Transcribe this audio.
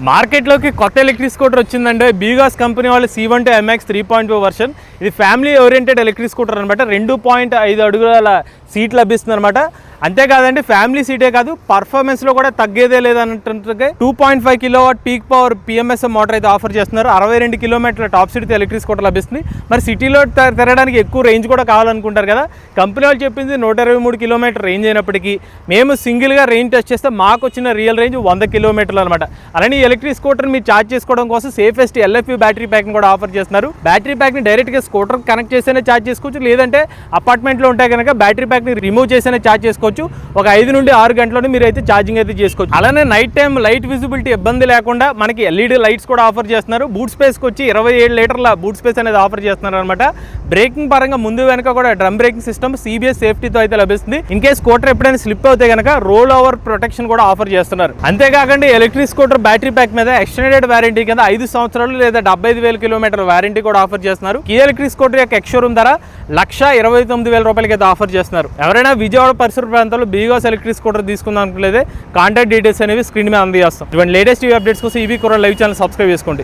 మార్కెట్లోకి కొత్త electric scooter వచ్చిందంటే బీగాస్ కంపెనీ వాళ్ళు C one two MX three point four version ఇది ఫ్యామిలీ ఓరియంటెడ్ ఎలక్ట్రిక్ స్కూటర్ అనమాట రెండు పాయింట్ ఐదు అడుగుల సీట్ లభిస్తుంది అనమాట అంతేకాదండి ఫ్యామిలీ సీటే కాదు పర్ఫార్మెన్స్లో కూడా తగ్గేదే లేదన్నట్టుగా two point five kilowatt peak power PMS motor అయితే ఆఫర్ చేస్తున్నారు. అరవై రెండు కిలోమీటర్ల టాప్ స్పీడ్తో ఎలక్ట్రిక్ స్కూటర్ లభిస్తుంది. మరి సిటీలో తిరగడానికి ఎక్కువ రేంజ్ కూడా కావాలనుకుంటారు కదా. కంపెనీ వాళ్ళు చెప్పింది నూట ఇరవై మూడు కిలోమీటర్ రేంజ్ అయినప్పటికీ మేము సింగిల్గా రేంజ్ టెస్ట్ చేస్తే మాకు వచ్చిన రియల్ రేంజ్ వంద కిలోమీటర్లు అనమాట అలానే ఎలక్ట్రిక్ స్కూటర్ మీరు ఛార్జ్ చేసుకోవడం కోసం సేఫెస్ట్ ఎల్ఎఫ్యూ బ్యాటరీ ప్యాక్ని కూడా ఆఫర్ చేస్తున్నారు. బ్యాటరీ ప్యాక్ని డైరెక్ట్గా స్కూటర్ కనెక్ట్ చేస్తేనే ఛార్జ్ చేసుకోవచ్చు. లేదంటే అపార్ట్మెంట్లో ఉంటే కనుక బ్యాటరీ ప్యాక్ని రిమూవ్ చేస్తేనే ఛార్జ్ చేసుకోవచ్చు. ఒక ఐదు నుండి ఆరు గంటలను మీరు అయితే ఛార్జింగ్ అయితే చేసుకోవచ్చు. అలానే నైట్ టైం లైట్ విజిబిలిటీ ఇబ్బంది లేకుండా మనకి ఎల్ఈడి లైట్స్ కూడా ఆఫర్ చేస్తున్నారు. బూట్ స్పేస్కి వచ్చి ఇరవై ఏడు లీటర్ల బూట్ స్పేస్ అనేది ఆఫర్ చేస్తున్నారు అనమాట బ్రేకింగ్ పరంగా ముందు వెనక కూడా డ్రమ్ బ్రేకింగ్ సిస్టమ్ సిబిఎస్ సేఫ్టీతో అయితే లభిస్తుంది. ఇన్ కేస్ స్కూటర్ ఎప్పుడైనా స్లిప్ అవుతే కనుక రోల్ ఓవర్ ప్రొటెక్షన్ కూడా ఆఫర్ చేస్తున్నారు. అంతేకాకుండా ఎలక్ట్రిక్ స్కూటర్ బ్యాటరీ ప్యాక్ మీద ఎక్స్టెండెడ్ వారంటీ కింద ఐదు సంవత్సరాలు లేదా డెబ్బై ఐదు వేల కిలోమీటర్ల వారంటీ కూడా ఆఫర్ చేస్తున్నారు. ఈ ఎలక్ట్రిక్ స్కూటర్ యొక్క ఎక్స్షోరూమ్ ధర లక్ష ఇరవై తొమ్మిది వేల రూపాయలకి అయితే ఆఫర్ చేస్తున్నారు. ఎవరైనా విజయవాడ పరిసర ప్రాంతాల్లో బీగాస్ ఎలక్ట్రిక్ స్కూటర్ తీసుకుందాం అనుకునేదే కాంటాక్ట్ డీటెయిల్స్ అనేవి స్క్రీన్ మీద అందజేస్తాం. ఇటువంటి లేటెస్ట్ అప్డేట్స్ కోసం ఈవీ కూడా లైవ్ ఛానల్ సబ్స్క్రైబ్ చేసుకోండి.